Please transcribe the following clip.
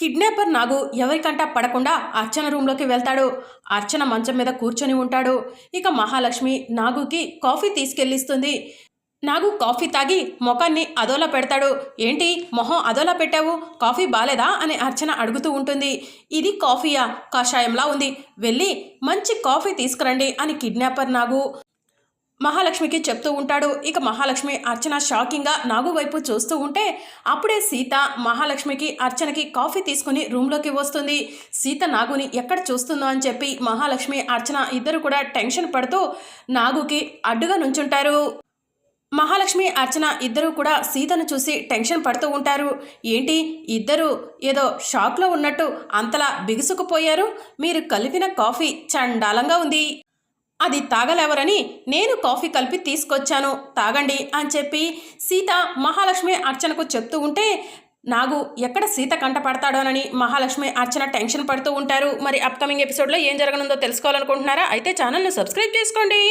Kidnapper నాగు ఎవరికంటా పడకుండా అర్చన రూమ్లోకి వెళ్తాడు. అర్చన మంచం మీద కూర్చొని ఉంటాడు. ఇక మహాలక్ష్మి నాగుకి కాఫీ తీసుకెళ్ళిస్తుంది. నాగు కాఫీ తాగి మొఖాన్ని అదోలా పెడతాడు. ఏంటి? మొహం అదోలా పెట్టావు? కాఫీ బాలేదా? అని అర్చన అడుగుతూ ఉంటుంది. ఇది కాఫీయా? కషాయంలా ఉంది. వెళ్ళి మంచి కాఫీ తీసుకురండి అని కిడ్నాపర్ నాగు మహాలక్ష్మికి చెప్తూ ఉంటాడు. ఇక మహాలక్ష్మి అర్చన షాకింగ్గా నాగు వైపు చూస్తూ ఉంటే అప్పుడే సీత మహాలక్ష్మికి అర్చనకి కాఫీ తీసుకుని రూమ్లోకి వస్తుంది. సీత నాగుని ఎక్కడ చూస్తుందో అని చెప్పి మహాలక్ష్మి అర్చన ఇద్దరు కూడా టెన్షన్ పడుతూ నాగుకి అడ్డుగా నుంచుంటారు. మహాలక్ష్మి అర్చన ఇద్దరూ కూడా సీతను చూసి టెన్షన్ పడుతూ ఉంటారు. ఏంటి? ఇద్దరు ఏదో షాక్లో ఉన్నట్టు అంతలా బిగుసుకుపోయారు? మీరు కలిపిన కాఫీ చండాలంగా ఉంది. అది తాగలేవరని నేను కాఫీ కలిపి తీసుకొచ్చాను. తాగండి అని చెప్పి సీత మహాలక్ష్మి అర్చనకు చెప్తూ ఉంటే నాగు ఎక్కడ సీత కంట పడతాడోనని మహాలక్ష్మి అర్చన టెన్షన్ పడుతూ ఉంటారు. మరి అప్కమింగ్ ఎపిసోడ్లో ఏం జరగనుందో తెలుసుకోవాలనుకుంటున్నారా? అయితే ఛానల్ని సబ్స్క్రైబ్ చేసుకోండి.